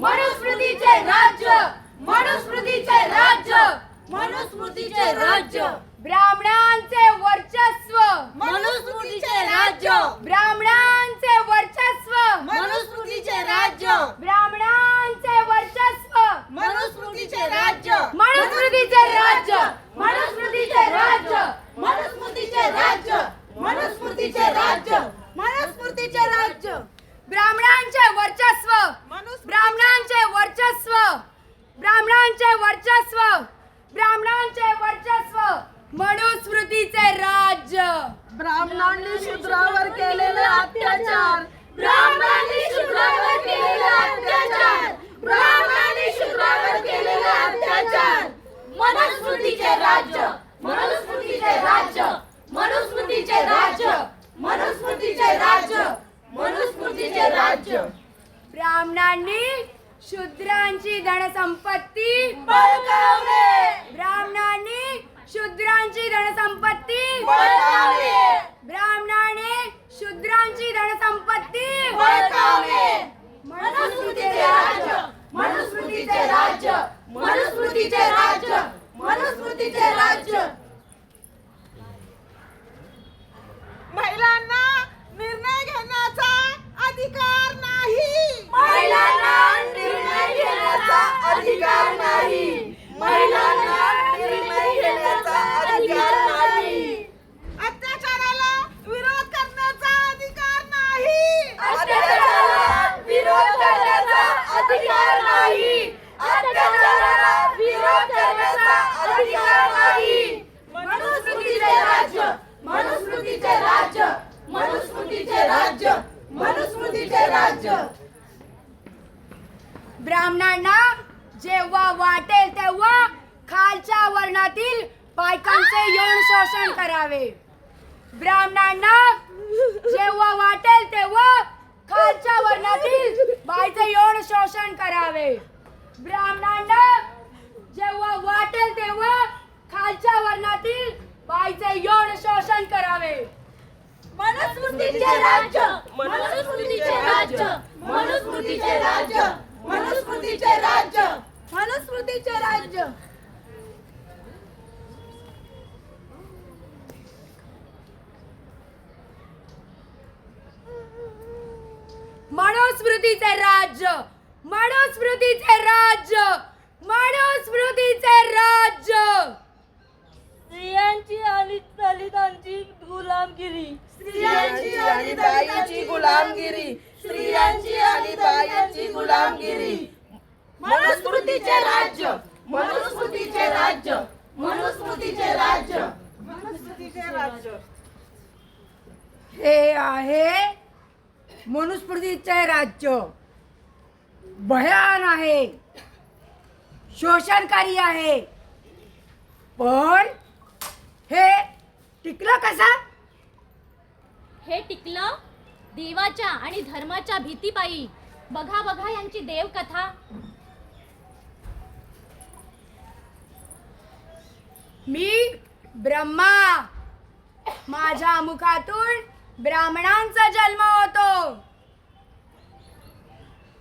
मनुस्मृतीचे राज्य मनुस्मृतीचे राज्य मनुस्मृतीचे राज्य. ब्राह्मणांचे वर्चस्व मनुस्मृतीचे राज्य. ब्राह्मणांचे वर्चस्व मनुस्मृतीचे राज्य. ब्राह्मणांचे वर्चस्व. मनुस्मृतीचे राज्य. मनुस्मृतीचे राज्य. मनुस्मृतीचे राज्य. मनुस्मृतीचे राज्य. मनुस्मृतीचे राज्य. मनुस्मृतीचे राज्य. ब्राह्मणांचे वर्चस्व. ब्राह्मणांचे वर्चस्व. ब्राह्मणांचे वर्चस्व. ब्राह्मणांचे वर्चस्व. मनुस्मृतीचे राज्य. ब्राह्मणांनी शूद्रावर केलेले अत्याचार. ब्राह्मणांनी शूद्रावर केलेले अत्याचार. ब्राह्मणांनी शूद्रावर केलेले अत्याचार. मनुस्मृतीचे राज्य. मनुस्मृतीचे राज्य. मनुस्मृतीचे राज्य. मनुस्मृतीचे राज्य. मुक्तीचे राज्य. ब्राह्मणांनी शूद्रांची धनसंपत्ती बळकावले ब्राह्मणांनी शूद्रांची धनसंपत्ती बळकावले ब्राह्मणाने शूद्रांची धनसंपत्ती बळकावले मनुस्मृतीचे राज्य मनुस्मृतीचे राज्य मनुस्मृतीचे राज्य मनुस्मृतीचे राज्य. महिलांना निर्णय घेण्याचा अधिकार नाही. महिलांना निर्णय घेण्याचा अधिकार नाही. महिलांना निर्णय घेण्याचा अधिकार नाही. अत्याचाराला विरोध करण्याचा अधिकार नाही. अत्याचाराला विरोध करण्याचा अधिकार नाही. अत्याचाराला विरोध करण्याचा अधिकार नाही. मनुस्मृतीचे राज्य मनुस्मृतीचे राज्य मनुस्मृतीचे राज्य मनुस्मृतीचे राज्य. ब्राह्मणांना जेव्हा वाटेल तेव्हा खालच्या वर्णातील बायकांचे यौन शोषण करावे. ब्राह्मणांना जेव्हा वाटेल तेव्हा खालच्या वर्णातील बाईचे यौन शोषण करावे. ब्राह्मणांना जेव्हा वाटेल तेव्हा खालच्या वर्णातील बाईचे यौन शोषण करावे. मनुस्मृतीचे राज्य. मनुस्मृतीचे राज्य मनुस्मृतीचे राज्य मनुस्मृतीचे राज्य मनुस्मृतीचे राज्य. मनुस्मृतीचे राज्य मनुस्मृतीचे राज्य मनुस्मृतीचे राज्य. स्त्रियांची आणि दलितांची गुलामगिरी. स्त्रियांची आणि बाईची गुलामगिरी. स्त्रियांची आणि बाईची गुलामगिरी. मनुस्मृतीचे राज्य. मनुस्मृतीचे राज्य. मनुस्मृतीचे राज्य. मनुस्मृतीचे राज्य. हे आहे मनुस्मृतीचे राज्य. भयान आहे. शोषणकारी आहे. पण हे टिकलं कसा? हे टिकलं देवाच्या आणि धर्माच्या भीतीपायी. बघा बघा यांची देवकथा. मी ब्रह्मा. माझ्या मुखातून ब्राह्मणांचा जन्म होतो.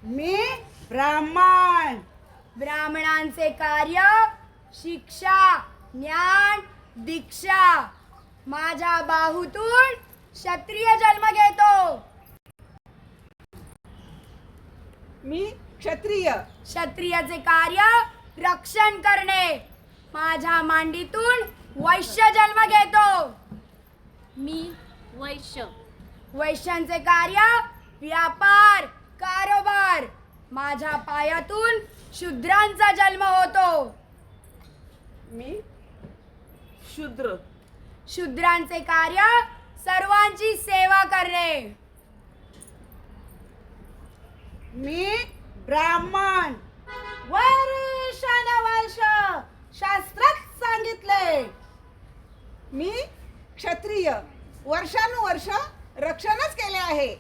मी ब्राह्मण. ब्राह्मणांचे कार्य शिक्षा ज्ञान दीक्षा माझ्या बाहूतून क्षत्रिय जन्म घेतो. मी क्षत्रिय. क्षत्रियाचे कार्य रक्षण करणे. माझ्या मांडीतून वैश्य जन्म घेतो. मी वैश्य. वैश्यांचे कार्य व्यापार कारोबार. माझ्या पायातून शूद्रांचा जन्म होतो. मी शूद्र. शूद्रांचे कार्य सर्वांची सेवा करणे. मी ब्राह्मण. वर्षानुवर्ष शास्त्रात सांगितले. मी क्षत्रिय. वर्षानुवर्ष रक्षणच केले आहे.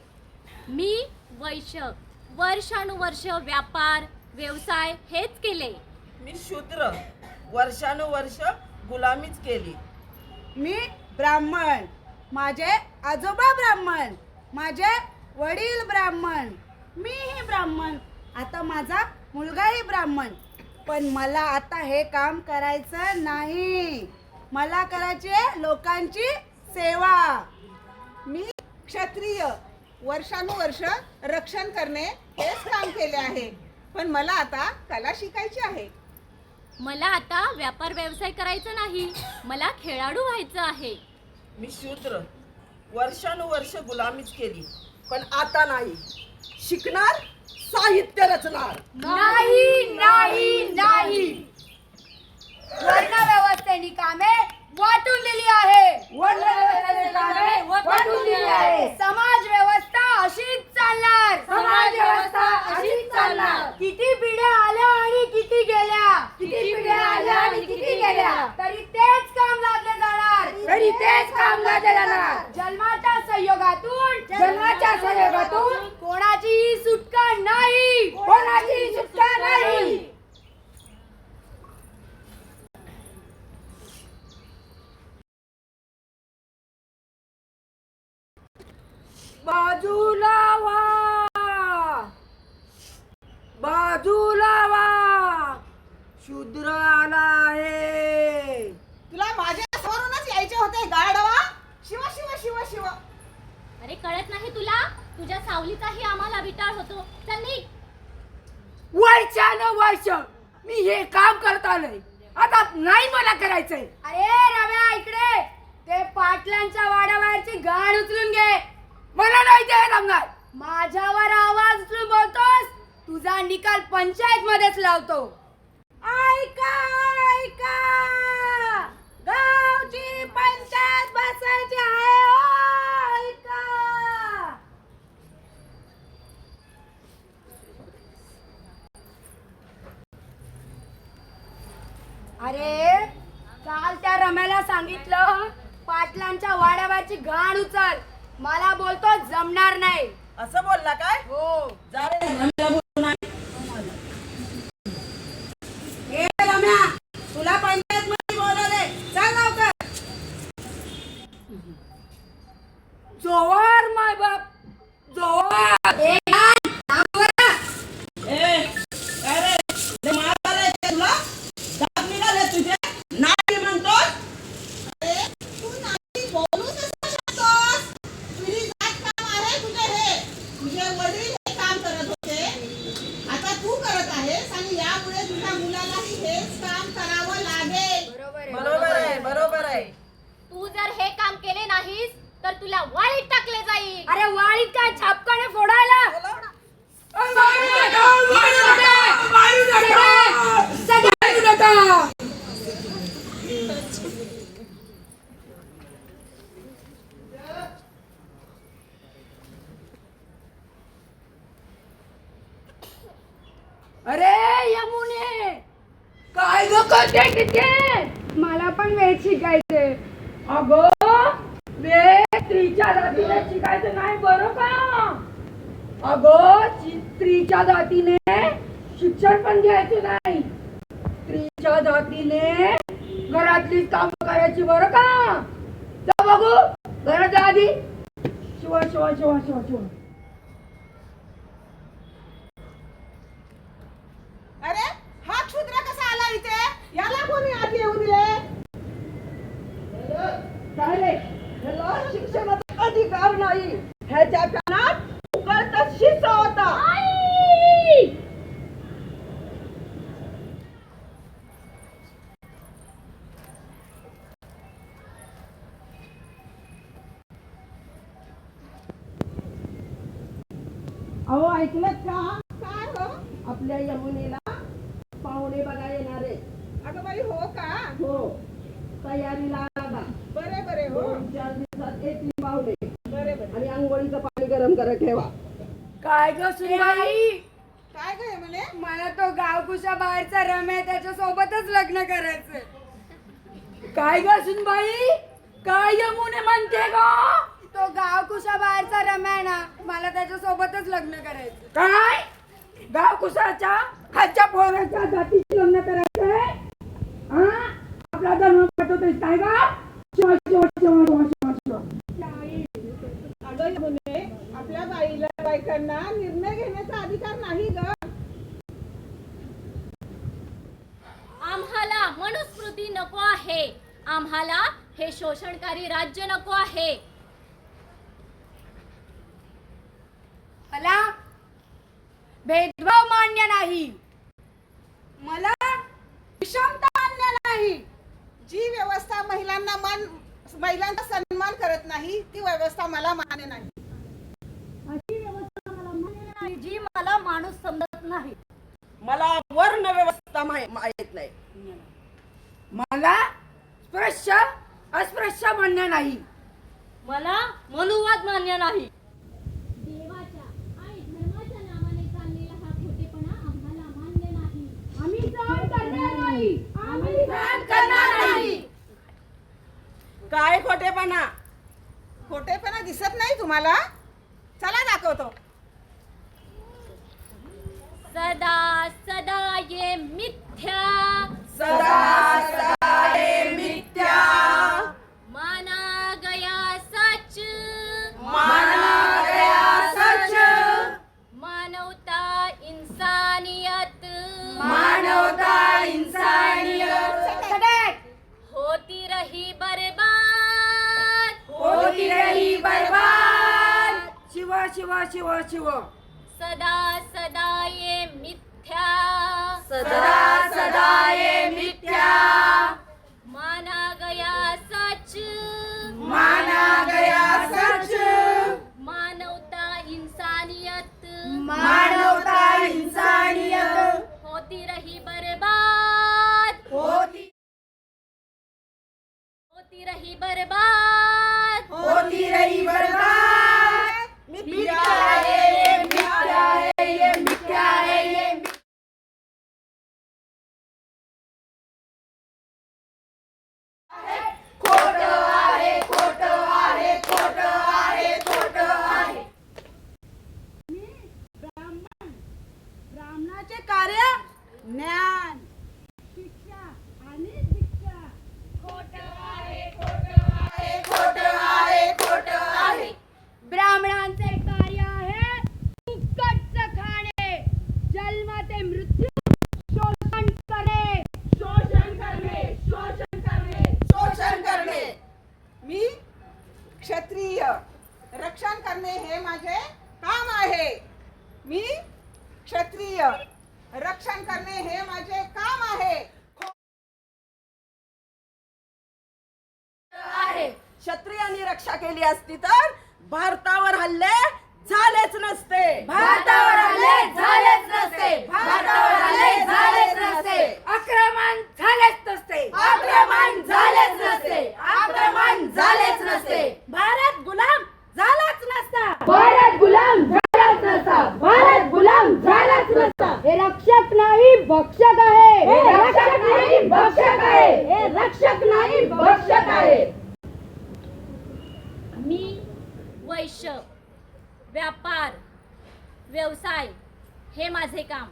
मी वैश्य. वर्षानुवर्ष व्यापार व्यवसाय हेच केले. मी शूद्र. वर्षानुवर्ष गुलामीच केली. मी ब्राह्मण माझे आजोबा ब्राह्मण माझे वडील ब्राह्मण. मीही ब्राह्मण आता माझा मुलगाही ब्राह्मण. पण मला आता हे काम करायचं नाही. मला करायची आहे लोकांची सेवा. मी क्षत्रिय वर्षानुवर्ष रक्षण करणे हेच काम केले आहे. पण मला आता कला शिकायची आहे. मला आता व्यापार व्यवसाय करायचा नाही मला खेळाडू व्हायचं आहे. मी शूद्र वर्षानुवर्ष गुलामीच केली पण आता नाही. शिकणार साहित्य रचणार. नाही नाही नाही. वर्ण व्यवस्थेने कामे वाटून दिली आहे. वाटून दिली आहे. समाज व्यवस्था अशीच चालणार. समाज व्यवस्था अशीच चालणार. किती पिढ्या आल्या आणि किती गेल्या? किती पिढ्या आल्या आणि किती गेल्या? तरी तेच काम लादले जाणार. तरी तेच काम लादले जाणार. जन्माच्या संयोगातून जन्माच्या संयोगातून कोणाचीही सुटका नाही. कोणाचीही सुटका नाही. बाजूला वा बाजूला वा शूद्र आला आहे. तुला माझ्या समोरूनच यायचे होते गाडवा शिव शिव शिव शिव. अरे कळत नाही तुला? तुझ्या सावलीचाही आम्हाला विटाळ होतो. चल निघ. वर्षानं वर्ष मी हे काम करत आलोय. आता नाही मला करायचंय. अरे रव्या इकडे. ते पाटलांच्या वाड्याबाहेरची गाड उचलून घे. मला नाही ते जमणार माझ्यावर आवाज उचलून बोलतोस तुझा निकाल पंचायत मध्येच लावतो. ऐका ऐका. गावची पंचायत बसायची आहे ओ, ऐका. अरे काल त्या रम्याला सांगितलं पाटलांच्या वाड्यावरची घाण उचल. मला बोलतो जमणार नाही. असं बोलला काय? हो. जा रे रम्याला बोलू नाही. ए रम्या तुला पंचायत मध्ये बोलवले चल लवकर जोवर माय बाप जोवर ए, काय रे? लय मार आलाय ते तुला? दात निघाले तुझे? नाही म्हणतोस? अरे तू नाही बोलू कसं शकतोस तुझी जात काम आहे तुझे हे तुझे वडील हे काम करत होते आता तू करत आहेस आणि यामुळे तुझ्या मुलालाही हेच काम करावं लागेल बरोबर आहे बरोबर आहे तू जर हे काम केले नाहीस तर तुला वाळीत टाकले जाईल अरे वाळीत काय छापकाने फोडायला अरे यमुने! काय ग करते तिथे? मला पण वेळ शिकायचे अगं वेळ स्त्रीच्या जातीने शिकायचं नाही बरं का? अगं स्त्रीच्या जातीने शिक्षण पण घ्यायचं नाही. स्त्रीच्या जातीने घरातली काम करायची बरं का? बघू घरात आधी. शिवा शिवा शिवा शिवा शिवा अरे हा क्षुद्र कसा आला इथे याला कोणी आत येऊ दिले काय रे ह्याला शिक्षणाचा अधिकार नाही ह्याच्या कानात उकळता शिसा होता अहो ऐकलं का काय हो आपल्या यमुनेला पाहुणे बघा येणार आहे बाई हो का? हो. तयारीला लागा. बरे बरे हो. चार दिवसात येतील पाहुणे बरे बरे. आणि आंघोळीचं पाणी गरम करत ठेवा. काय ग सुनबाई? काय काय म्हणे? मला तो गावकुशा बाहेरचा रम्या त्याच्या सोबतच लग्न करायचंय. काय ग सुनबाई? काय यमुने म्हणते ग? तो गावकुशा बाहेरचा रम्या आहे ना मला त्याच्या सोबतच लग्न करायचं काय? गावकुशाच्या खालच्या पोराच्या जातीची लग्न करायचंय? हा आपला धर्म पाठवतोय. काय का शिवा शिवा बायकांना निर्णय घेण्याचा अधिकार नाही ग. आम्हाला मनुस्मृती नको आहे. आम्हाला हे शोषणकारी राज्य नको आहे. मला भेदभाव मान्य नाही. मला विषमता मान्य नाही. जी व्यवस्था महिलांना मान महिलांचा सन्मान करत नाही ती व्यवस्था मला मान्य नाही. जी मला माणूस समजत नाही. मला वर्ण व्यवस्था माहि- माहीत नाही. मला स्पृश्य अस्पृश्य मान्य नाही. मला मनुवाद मान्य नाही देवाच्या आणि धर्माच्या नावाने चाललेला हा खोटेपणा आम्हाला मान्य नाही आम्ही सहन करणार नाही आम्ही सहन करणार नाही काय खोटेपणा? खोटेपणा दिसत नाही तुम्हाला? चला दाखवतो. सदा सदा ये मिथ्या. सदा शिव शिव. सदा सदा ये मिथ्या. सदा सदा ये मिथ्या. ब्राह्मणाचे कार्य ज्ञान शिक्षा आणि दीक्षा आहे खोटं आहे खोटं आहे ब्राह्मणांचे कार्य आहे फुकटचं खाणे जन्म ते मृत्यू शोषण करणे शोषण करणे शोषण करणे शोषण करणे मी क्षत्रिय रक्षण करणे हे माझे काम आहे मी क्षत्रिय रक्षण करणे हे माझे काम आहे आहे क्षत्रियांनी रक्षा केली असती तर भारतावर हल्ले झालेच नसते. भारतावर हल्ले झालेच नसते. भारतावर हल्ले झालेच नसते. आक्रमण झालेच नसते. आक्रमण झालेच नसते. आक्रमण झालेच नसते. भारत गुलाम झालाच नसता. भारत गुलाम झालाच नसता. भारत गुलाम झालाच नसता. हे रक्षक नाही भक्षक आहे. हे रक्षक नाही भक्षक आहे. हे रक्षक नाही भक्षक आहे मी वैश्य व्यापार व्यवसाय हे माझे काम.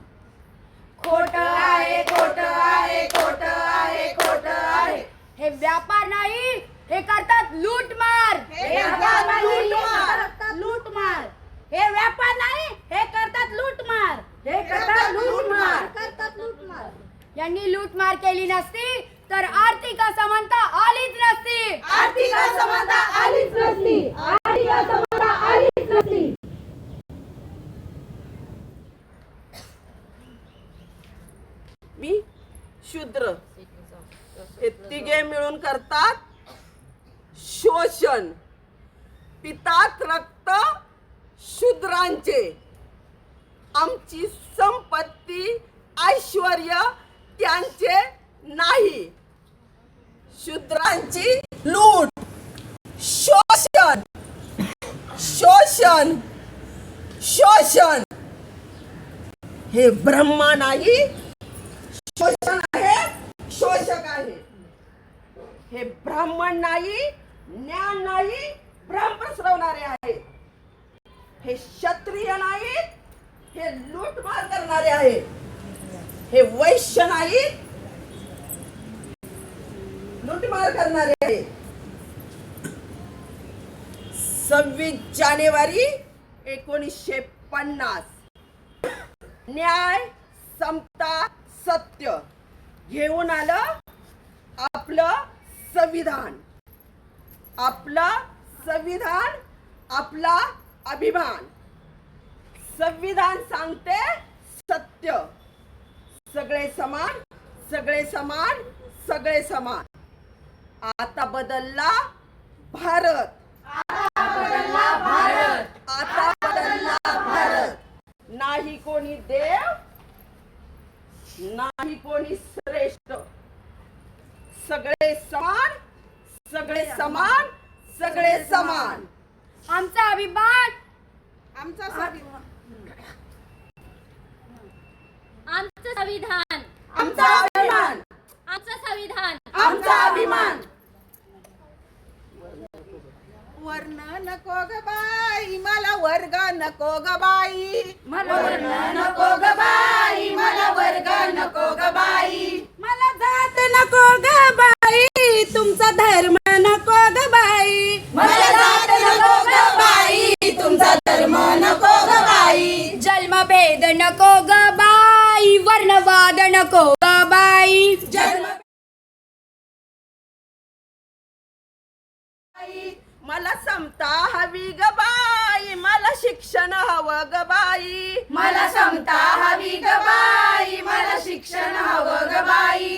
खोटं आहे खोटं आहे खोटं आहे खोटं आहे. हे व्यापार नाही हे करतात लूटमार हे करतात लूटमार लूटमार हे व्यापार नाही हे करतात लूटमार हे करतात लूटमार करतात लूटमार यांनी लूटमार केली नसती तर आर्थिक असमानता आलीच नसती. आर्थिक असमानता आलीच नसती. मी शूद्र. हे तिघे मिळून करतात शोषण. पितात रक्त शूद्रांचे. आमची संपत्ती ऐश्वर त्यांचे नाही. शूद्रांची लूट. शोषण शोषण। हे ब्रह्मा नाही शोषण आहे, शोषक आहे। हे ब्राह्मण नाही, ज्ञान नाही भ्रम पसरवणारे आहे। हे क्षत्रिय नाही, हे लूटमार करणारे आहे। हे वैश्य नाही, लूटमार करणारे आहे। सव्वीस जानेवारी एकोणीसशे पन्नास. न्याय समता सत्य घेऊन आलं आपलं संविधान. आपलं संविधान आपला अभिमान. संविधान सांगते सत्य. सगळे समान सगळे समान सगळे समान. आता बदलला भारत. आता बदलला भारत. नाही कोणी देव नाही कोणी श्रेष्ठ. सगळे समान सगळे समान सगळे समान. आमचा अभिमान. आमचा संविधान. आमचं संविधान आमचा अभिमान आमचं संविधान आमचा अभिमान वर्ण नको ग बाई मला वर्ग नको ग बाई. नको ग बाई मला वर्ग नको ग बाई. मला जात नको ग बाई तुमचा धर्म नको ग बाई. मला जात नको ग बाई तुमचा धर्म नको ग बाई. जन्मभेद नको ग बाई वर्णवाद नको ग बाई. जन्म मला समता हवी ग बाई शिक्षण हवं ग बाई मला समता हवी ग बाई मला शिक्षण हवं ग बाई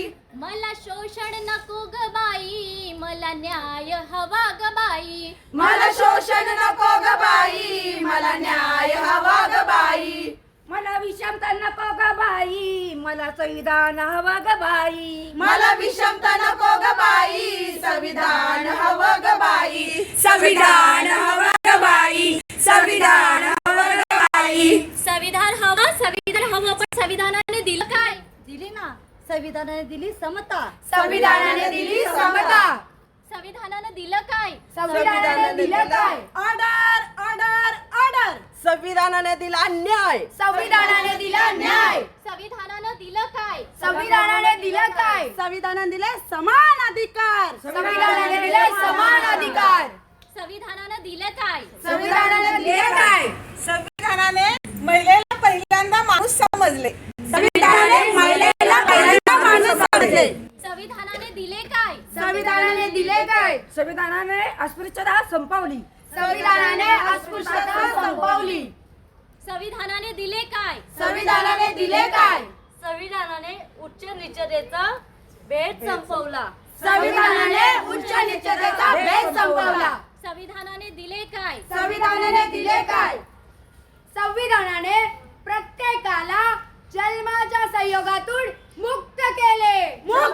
मला शोषण नको ग बाई मला न्याय हवा ग बाई मला शोषण नको ग बाई मला न्याय हवा ग बाई मला विषमता नको ग बाई मला संविधान हवं ग बाई मला विषमता नको ग बाई संविधान हवं ग बाई संविधान संविधानाने दिली समता. संविधानाने दिली समता. संविधानानं दिलं काय? संविधानाने दिलं काय? Order order order. संविधानाने दिला न्याय. संविधानाने दिला न्याय. संविधानानं दिलं काय? संविधानाने दिलं काय? संविधानाने दिले समान अधिकार. संविधानाने दिले समान अधिकार. संविधानानं दिलं काय? संविधानाने दिले काय? संविधानाने महिलेला पहिल्यांदा माणूस समजले संविधानाने महिलेला पहिल्यांदा माणूस समजले संविधानाने दिले काय संविधानाने दिले काय संविधानाने अस्पृश्यता संपवली. संविधानाने अस्पृश्यता संपवली. संविधानाने दिले काय? संविधानाने दिले काय? संविधानाने उच्च निचतेचा भेद संपवला. संविधानाने उच्च निश्चितेचा भेद संपवला. संविधानाने दिले काय? संविधानाने दिले काय? संविधानाने प्रत्येकाला जन्माच्या संयोगातून मुक्त केले. मुक्त